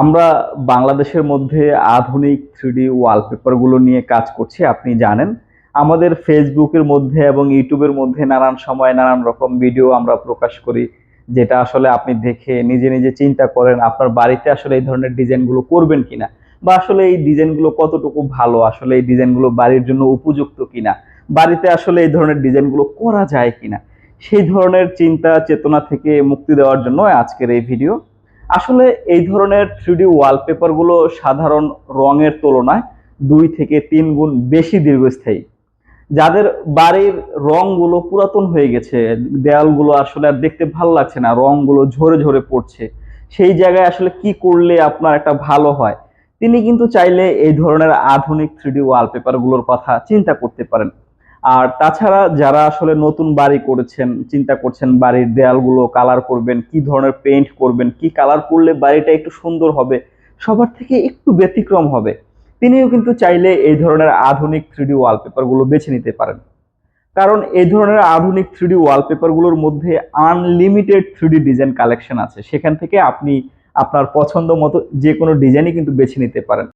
আমরা বাংলাদেশের মধ্যে আধুনিক থ্রিডি ওয়ালপেপারগুলো নিয়ে কাজ করছি, আপনি জানেন। আমাদের ফেসবুকের মধ্যে এবং ইউটিউবের মধ্যে নানান সময় নানান রকম ভিডিও আমরা প্রকাশ করি, যেটা আসলে আপনি দেখে নিজে নিজে চিন্তা করেন, আপনার বাড়িতে আসলে এই ধরনের ডিজাইনগুলো করবেন কিনা? বা আসলে এই ডিজাইনগুলো কতটুকু ভালো? আসলে এই ডিজাইনগুলো বাড়ির জন্য উপযুক্ত কিনা? বাড়িতে আসলে এই ধরনের ডিজাইনগুলো করা যায় কিনা? সেই ধরনের চিন্তা, চেতনা থেকে মুক্তি দেওয়ার জন্য আজকের এই ভিডিও। আসলে এই ধরনের থ্রিডি ওয়ালপেপারগুলো সাধারণ রঙের তুলনায় দুই থেকে তিন গুণ বেশি দীর্ঘস্থায়ী। যাদের বাড়ির রংগুলো পুরাতন হয়ে গেছে, দেয়ালগুলো আসলে আর দেখতে ভালো লাগছে না রংগুলো ঝরে ঝরে পড়ছে, সেই জায়গায় আসলে কি করলে আপনার একটা ভালো হয়? তিনি কিন্তু চাইলে এই ধরনের আধুনিক থ্রিডি ওয়ালপেপারগুলোর কথা চিন্তা করতে পারেন। আর তাছাড়া যারা আসলে নতুন বাড়ি করেছেন, চিন্তা করছেন বাড়ির দেয়ালগুলো কালার করবেন, কি ধরনের পেইন্ট করবেন, কি কালার করলে বাড়িটা একটু সুন্দর হবে, সবার থেকে একটু ব্যতিক্রম হবে, তিনিও কিন্তু চাইলে এই ধরনের আধুনিক থ্রিডি ওয়ালপেপারগুলো বেছে নিতে পারেন। কারণ এই ধরনের আধুনিক থ্রিডি ওয়ালপেপারগুলোর মধ্যে আনলিমিটেড থ্রিডি ডিজাইন কালেকশন আছে, সেখান থেকে আপনি আপনার পছন্দ মতো যে কোনো ডিজাইনই কিন্তু বেছে নিতে পারেন।